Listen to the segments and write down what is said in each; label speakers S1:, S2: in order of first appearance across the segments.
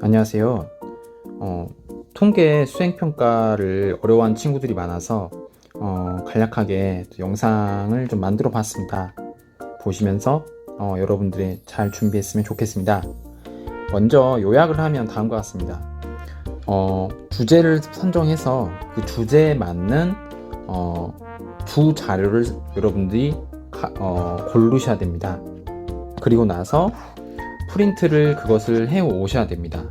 S1: 안녕하세요. 어, 통계 수행평가를 어려워하는 친구들이 많아서 어, 간략하게 영상을 좀 만들어 봤습니다. 보시면서 어, 여러분들이 잘 준비했으면 좋겠습니다. 먼저 요약을 하면 다음과 같습니다. 어, 주제를 선정해서 그 주제에 맞는 어, 두 자료를 여러분들이 가- 어, 고르셔야 됩니다. 그리고 나서 프린트를 그것을 해 오셔야 됩니다.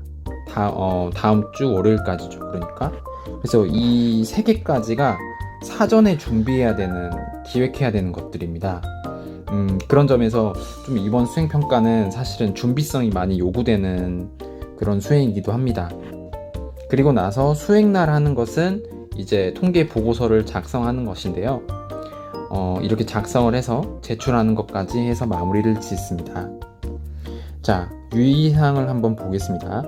S1: 다, 어, 다음 주 월요일까지죠. 그러니까. 그래서 이 세 개까지가 사전에 준비해야 되는, 기획해야 되는 것들입니다. 음, 그런 점에서 좀 이번 수행평가는 사실은 준비성이 많이 요구되는 그런 수행이기도 합니다. 그리고 나서 수행날 하는 것은 이제 통계 보고서를 작성하는 것인데요. 어, 이렇게 작성을 해서 제출하는 것까지 해서 마무리를 짓습니다. 자, 유의사항을 한번 보겠습니다.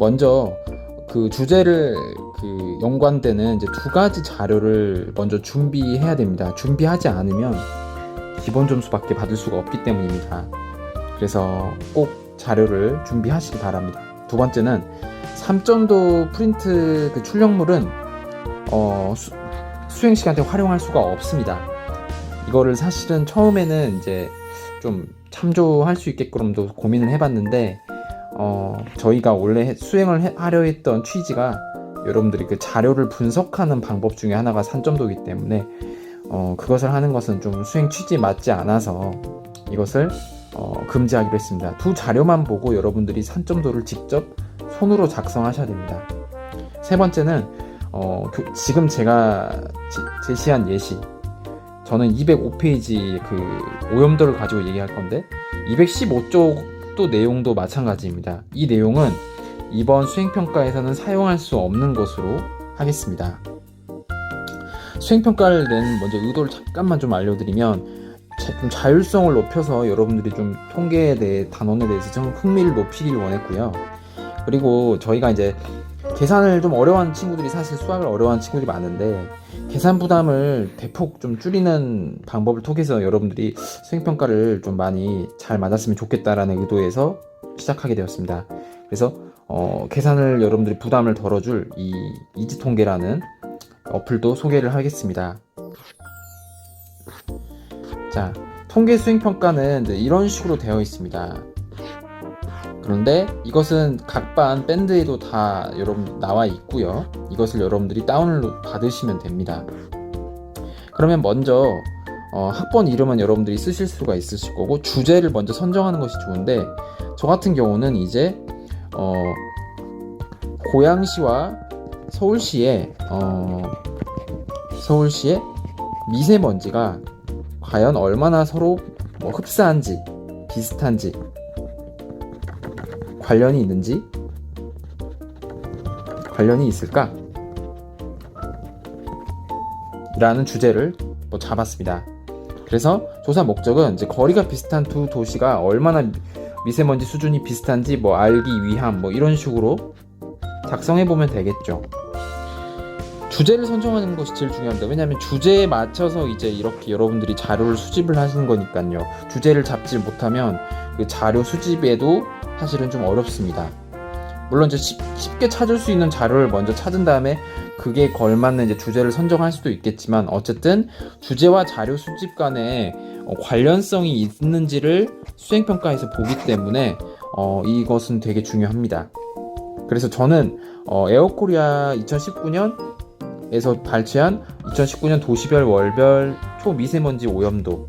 S1: 먼저 그 주제를 그 연관되는 이제 두 가지 자료를 먼저 준비해야 됩니다. 준비하지 않으면 기본 점수밖에 받을 수가 없기 때문입니다. 그래서 꼭 자료를 준비하시기 바랍니다. 두 번째는 3점도 프린트 그 출력물은 어, 수, 수행 시간 때 활용할 수가 없습니다. 이거를 사실은 처음에는 이제 좀 참조할 수 있게끔도 고민을 해봤는데 어, 저희가 원래 해- 수행을 해- 하려 했던 취지가 여러분들이 그 자료를 분석하는 방법 중에 하나가 산점도이기 때문에 어, 그것을 하는 것은 좀 수행 취지에 맞지 않아서 이것을 어, 금지하기로 했습니다. 두 자료만 보고 여러분들이 산점도를 직접 손으로 작성하셔야 됩니다. 세 번째는 어, 교- 지금 제가 지- 제시한 예시 저는 205페이지 그 오염도를 가지고 얘기할 건데 215쪽도 내용도 마찬가지입니다. 이 내용은 이번 수행평가에서는 사용할 수 없는 것으로 하겠습니다. 수행평가를 낸 먼저 의도를 잠깐만 좀 알려드리면 자, 좀 자율성을 높여서 여러분들이 좀 통계에 대해 단원에 대해서 좀 흥미를 높이길 원했고요. 그리고 저희가 이제 계산을 좀 어려워하는 친구들이 사실 수학을 어려워하는 친구들이 많은데 계산 부담을 대폭 좀 줄이는 방법을 통해서 여러분들이 수행평가를 좀 많이 잘 맞았으면 좋겠다라는 의도에서 시작하게 되었습니다. 그래서 어, 계산을 여러분들이 부담을 덜어줄 이 이지통계라는 어플도 소개를 하겠습니다. 자, 통계 수행평가는 이런 식으로 되어 있습니다. 그런데 이것은 각반 밴드에도 다 여러분 나와 있고요. 이것을 여러분들이 다운을 받으시면 됩니다. 그러면 먼저 어, 학번 이름은 여러분들이 쓰실 수가 있으실 거고 주제를 먼저 선정하는 것이 좋은데 저 같은 경우는 이제 어, 고양시와 서울시의 어, 서울시의 미세먼지가 과연 얼마나 서로 뭐 흡사한지 비슷한지 관련이 있는지 관련이 있을까? 라는 주제를 뭐 잡았습니다. 그래서 조사 목적은 이제 거리가 비슷한 두 도시가 얼마나 미세먼지 수준이 비슷한지 뭐 알기 위함 뭐 이런 식으로 작성해 보면 되겠죠. 주제를 선정하는 것이 제일 중요합니다. 왜냐하면 주제에 맞춰서 이제 이렇게 여러분들이 자료를 수집을 하시는 거니까요. 주제를 잡지 못하면 그 자료 수집에도 사실은 좀 어렵습니다. 물론 이제 쉽, 쉽게 찾을 수 있는 자료를 먼저 찾은 다음에 그게 걸맞는 이제 주제를 선정할 수도 있겠지만 어쨌든 주제와 자료 수집 간에 어, 관련성이 있는지를 수행평가에서 보기 때문에 어, 이것은 되게 중요합니다. 그래서 저는 어, 에어코리아 2019년에서 발췌한 2019년 도시별 월별 초미세먼지 오염도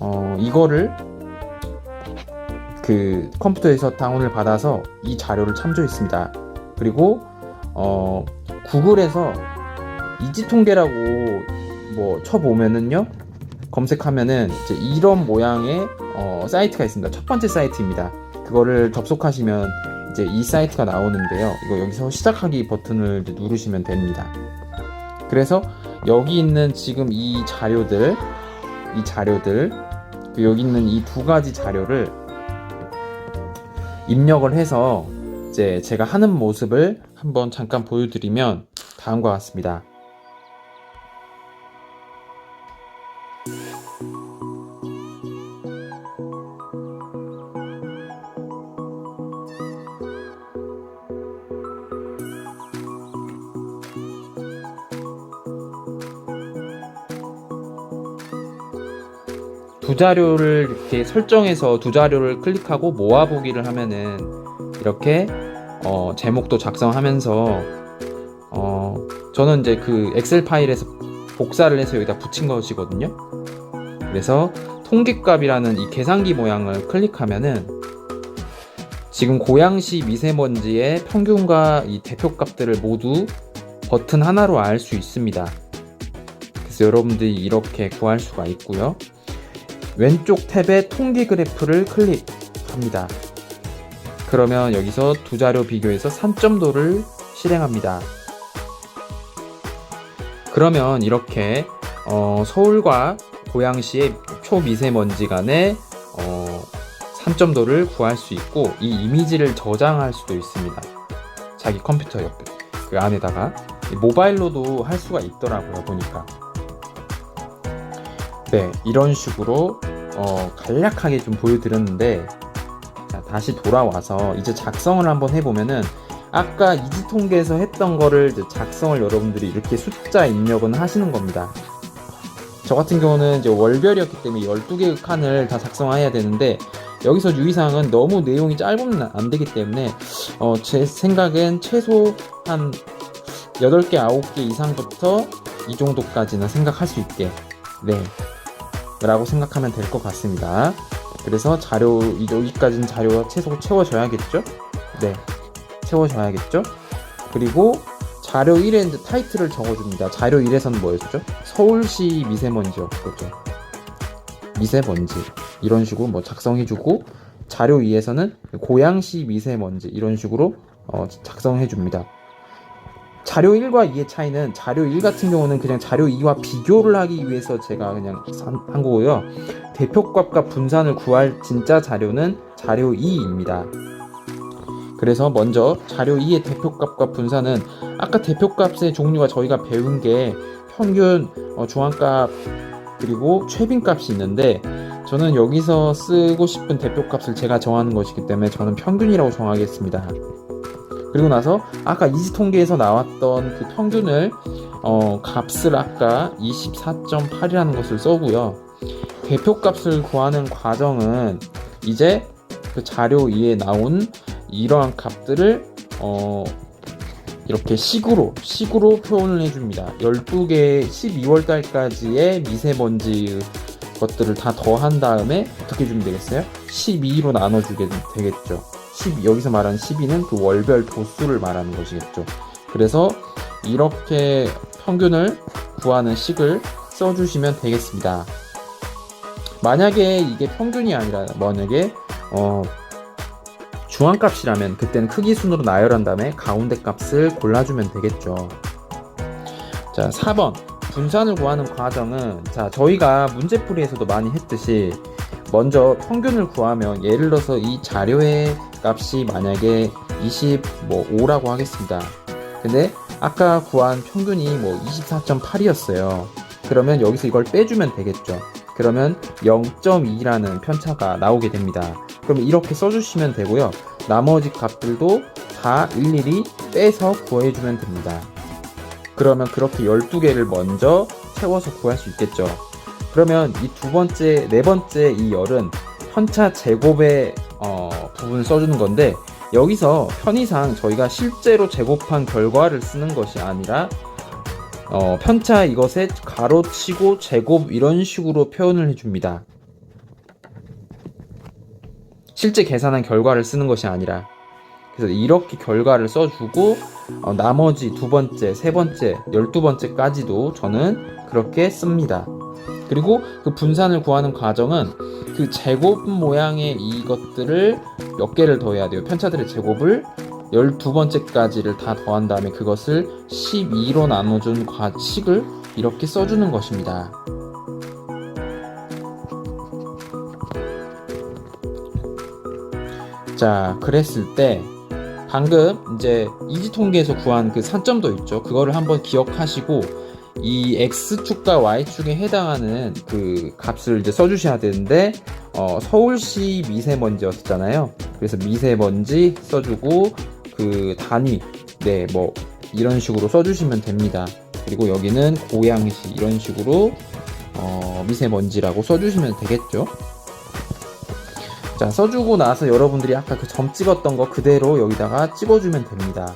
S1: 어, 이거를 그 컴퓨터에서 다운을 받아서 이 자료를 참조했습니다. 그리고 어, 구글에서 이지 통계라고 뭐 쳐보면은요 검색하면은 이제 이런 모양의 어, 사이트가 있습니다. 첫 번째 사이트입니다. 그거를 접속하시면 이제 이 사이트가 나오는데요. 이거 여기서 시작하기 버튼을 누르시면 됩니다. 그래서 여기 있는 지금 이 자료들, 이 자료들, 그 여기 있는 이 두 가지 자료를 입력을 해서 이제 제가 하는 모습을 한번 잠깐 보여드리면 다음과 같습니다. 두 자료를 이렇게 설정해서 두 자료를 클릭하고 모아보기를 하면은 이렇게 어, 제목도 작성하면서 어, 저는 이제 그 엑셀 파일에서 복사를 해서 여기다 붙인 것이거든요. 그래서 통계값이라는 이 계산기 모양을 클릭하면은 지금 고양시 미세먼지의 평균과 이 대표값들을 모두 버튼 하나로 알 수 있습니다. 그래서 여러분들이 이렇게 구할 수가 있고요. 왼쪽 탭에 통계 그래프를 클릭합니다. 그러면 여기서 두 자료 비교해서 산점도를 실행합니다. 그러면 이렇게 어, 서울과 고양시의 초미세먼지 간의 어, 산점도를 구할 수 있고 이 이미지를 저장할 수도 있습니다. 자기 컴퓨터 옆에 그 안에다가 모바일로도 할 수가 있더라고요 보니까. 네 이런 식으로 어, 간략하게 좀 보여드렸는데 자, 다시 돌아와서 이제 작성을 한번 해보면은 아까 이지 통계에서 했던 거를 작성을 여러분들이 이렇게 숫자 입력은 하시는 겁니다. 저 같은 경우는 이제 월별이었기 때문에 12개의 칸을 다 작성해야 되는데 여기서 유의사항은 너무 내용이 짧으면 안 되기 때문에 어, 제 생각엔 최소 한 8개, 9개 이상부터 이 정도까지는 생각할 수 있게 네 라고 생각하면 될 것 같습니다. 그래서 자료 이- 여기까지는 자료가 최소 채워져야겠죠? 네 채워져야겠죠? 그리고 자료 1에 이제 타이틀을 적어줍니다. 자료 1에서는 뭐였죠? 서울시 미세먼지였죠. 미세먼지 이런 식으로 뭐 작성해주고 자료 2에서는 고양시 미세먼지 이런 식으로 어, 작성해줍니다. 자료 1과 2의 차이는 자료 1 같은 경우는 그냥 자료 2와 비교를 하기 위해서 제가 그냥 산- 한 거고요. 대표값과 분산을 구할 진짜 자료는 자료 2입니다. 그래서 먼저 자료 2의 대표값과 분산은 아까 대표값의 종류가 저희가 배운 게 평균, 어, 중앙값 그리고 최빈값이 있는데 저는 여기서 쓰고 싶은 대표값을 제가 정하는 것이기 때문에 저는 평균이라고 정하겠습니다. 그리고 나서 아까 이지 통계에서 나왔던 그 평균을 어, 값을 아까 24.8이라는 것을 써고요. 대표값을 구하는 과정은 이제 그 자료 2에 나온 이러한 값들을 어, 이렇게 식으로 식으로 표현을 해줍니다. 12개 12월 달까지의 미세먼지 것들을 다 더한 다음에 어떻게 주면 되겠어요? 12로 나눠주게 되겠죠. 10, 여기서 말하는 12는 그 월별 도수를 말하는 것이겠죠. 그래서 이렇게 평균을 구하는 식을 써주시면 되겠습니다. 만약에 이게 평균이 아니라 만약에 어, 중앙값이라면 그때는 크기 순으로 나열한 다음에 가운데 값을 골라주면 되겠죠. 자, 4번. 분산을 구하는 과정은 자, 저희가 문제풀이에서도 많이 했듯이 먼저 평균을 구하면 예를 들어서 이 자료의 값이 만약에 25라고 하겠습니다. 근데 아까 구한 평균이 뭐 24.8이었어요. 그러면 여기서 이걸 빼주면 되겠죠. 그러면 0.2라는 편차가 나오게 됩니다. 그럼 이렇게 써주시면 되고요. 나머지 값들도 다 일일이 빼서 구해주면 됩니다. 그러면 그렇게 12개를 먼저 채워서 구할 수 있겠죠. 그러면 이 두 번째, 네 번째 이 열은 편차 제곱의 어, 부분을 써주는 건데 여기서 편의상 저희가 실제로 제곱한 결과를 쓰는 것이 아니라 어, 편차 이것에 가로치고 제곱 이런 식으로 표현을 해줍니다. 실제 계산한 결과를 쓰는 것이 아니라 그래서 이렇게 결과를 써주고 어, 나머지 두 번째, 세 번째, 열두 번째까지도 저는 그렇게 씁니다. 그리고 그 분산을 구하는 과정은 그 제곱 모양의 이것들을 몇 개를 더해야 돼요. 편차들의 제곱을 12번째까지를 다 더한 다음에 그것을 12로 나눠준 과- 식을 이렇게 써주는 것입니다. 자, 그랬을 때 방금 이제 이지 통계에서 구한 그 산점도 있죠. 그거를 한번 기억하시고 이 x축과 y축에 해당하는 그 값을 이제 써주셔야 되는데 어, 서울시 미세먼지였잖아요. 그래서 미세먼지 써주고 그 단위 네 뭐 이런 식으로 써주시면 됩니다. 그리고 여기는 고양시 이런 식으로 어, 어, 미세먼지라고 써주시면 되겠죠. 자, 써주고 나서 여러분들이 아까 그 점 찍었던 거 그대로 여기다가 찍어주면 됩니다.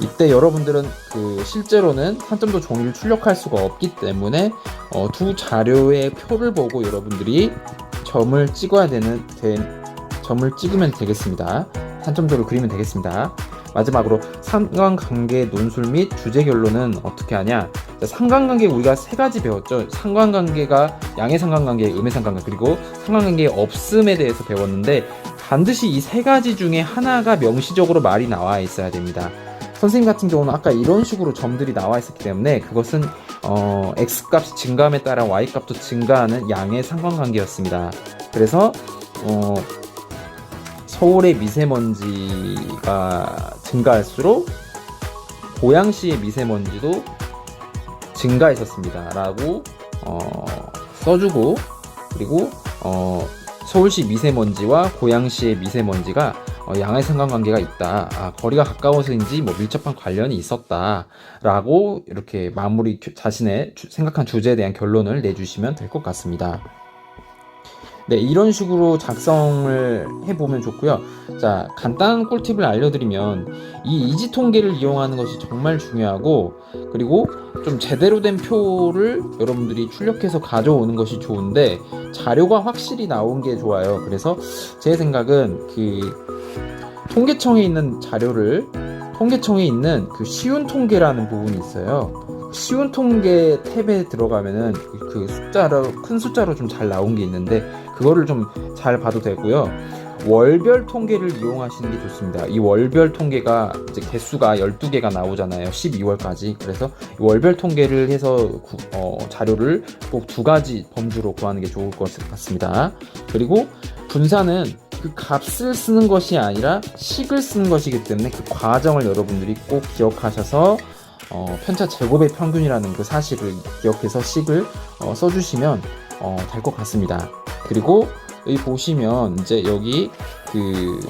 S1: 이때 여러분들은 그 실제로는 한 점도 종이를 출력할 수가 없기 때문에 어, 두 자료의 표를 보고 여러분들이 점을 찍어야 되는 된- 점을 찍으면 되겠습니다. 한 점도를 그리면 되겠습니다. 마지막으로 상관관계 논술 및 주제 결론은 어떻게 하냐? 자, 상관관계 우리가 세 가지 배웠죠. 상관관계가 양의 상관관계, 음의 상관관계 그리고 상관관계 없음에 대해서 배웠는데 반드시 이 세 가지 중에 하나가 명시적으로 말이 나와 있어야 됩니다. 선생님 같은 경우는 아까 이런 식으로 점들이 나와 있었기 때문에 그것은 어, x 값이 증가함에 따라 y 값도 증가하는 양의 상관관계였습니다. 그래서 어, 서울의 미세먼지가 증가할수록 고양시의 미세먼지도 증가했었습니다.라고 어, 써주고 그리고 어, 서울시 미세먼지와 고양시의 미세먼지가 어, 양의 상관관계가 있다. 아, 거리가 가까워서인지 뭐 밀접한 관련이 있었다라고 이렇게 마무리 주- 자신의 주- 생각한 주제에 대한 결론을 내주시면 될 것 같습니다. 네, 이런 식으로 작성을 해보면 좋고요. 자, 간단한 꿀팁을 알려드리면 이 이지 통계를 이용하는 것이 정말 중요하고 그리고 좀 제대로 된 표를 여러분들이 출력해서 가져오는 것이 좋은데 자료가 확실히 나온 게 좋아요. 그래서 제 생각은 그 통계청에 있는 자료를 통계청에 있는 그 쉬운 통계라는 부분이 있어요. 쉬운 통계 탭에 들어가면은 그 숫자로 큰 숫자로 좀 잘 나온 게 있는데 그거를 좀 잘 봐도 되고요. 월별 통계를 이용하시는 게 좋습니다. 이 월별 통계가 이제 개수가 12개가 나오잖아요. 12월까지. 그래서 이 월별 통계를 해서 구- 어, 자료를 꼭 두 가지 범주로 구하는 게 좋을 것 같습니다. 그리고 분산은 그 값을 쓰는 것이 아니라 식을 쓰는 것이기 때문에 그 과정을 여러분들이 꼭 기억하셔서 어, 편차 제곱의 평균이라는 그 사실을 기억해서 식을 어, 써주시면 어, 될것 같습니다. 그리고 여기 보시면 이제 여기 그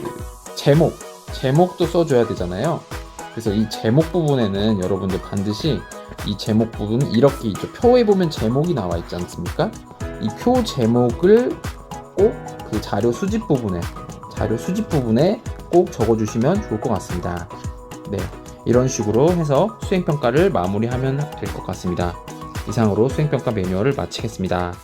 S1: 제목 제목도 써줘야 되잖아요. 그래서 이 제목 부분에는 여러분들 반드시 이 제목 부분 이렇게 있죠. 표에 보면 제목이 나와 있지 않습니까? 이 표 제목을 꼭 그 자료 수집 부분에 자료 수집 부분에 꼭 적어주시면 좋을 것 같습니다. 네, 이런 식으로 해서 수행평가를 마무리하면 될 것 같습니다. 이상으로 수행평가 매뉴얼을 마치겠습니다.